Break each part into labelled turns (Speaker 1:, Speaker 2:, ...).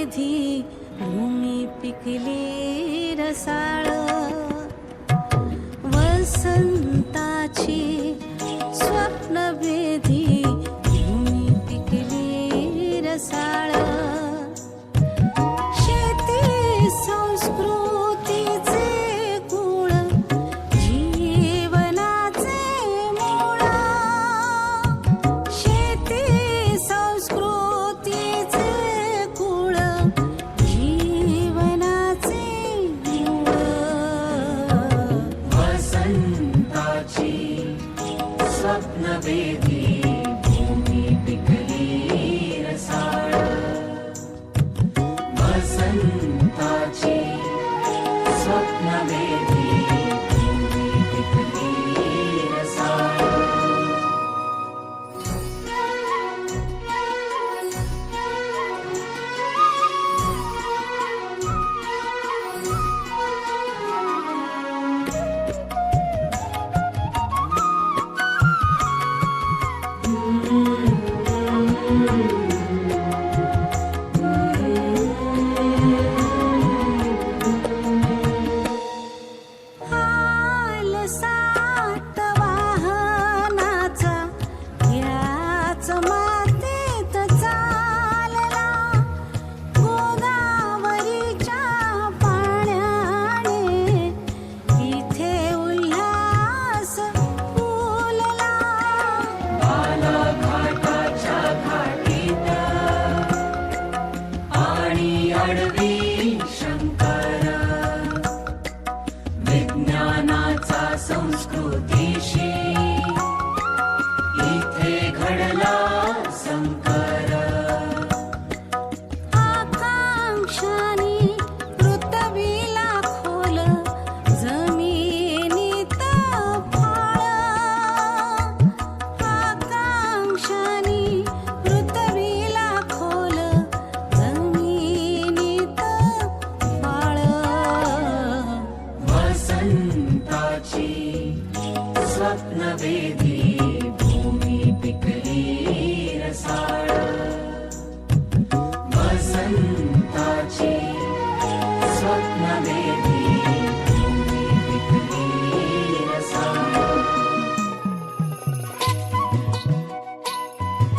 Speaker 1: वेधी भूमी पिकली रसाळ वसंत
Speaker 2: school again.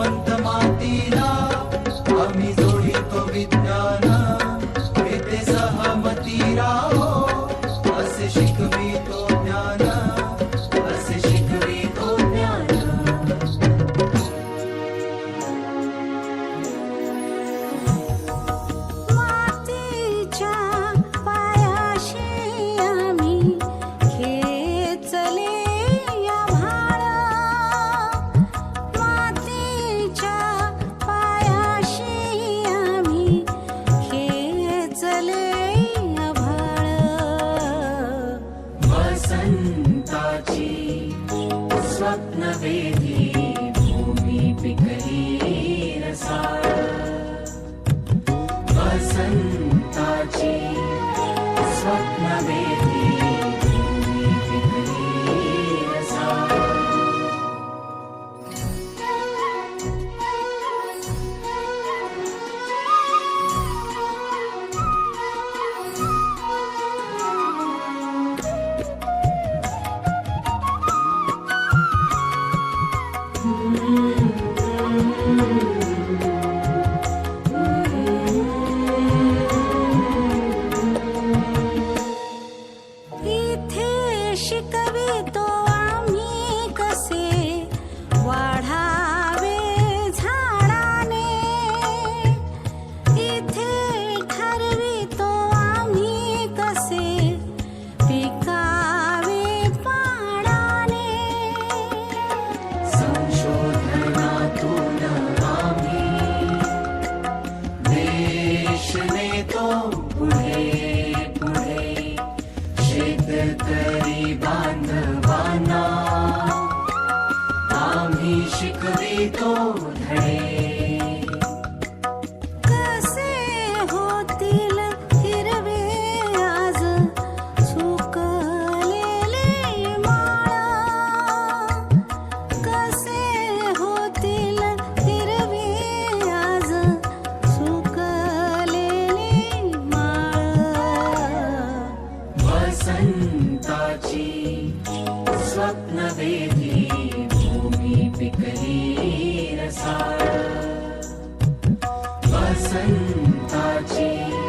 Speaker 2: mantra. send. दीवान्ध R G.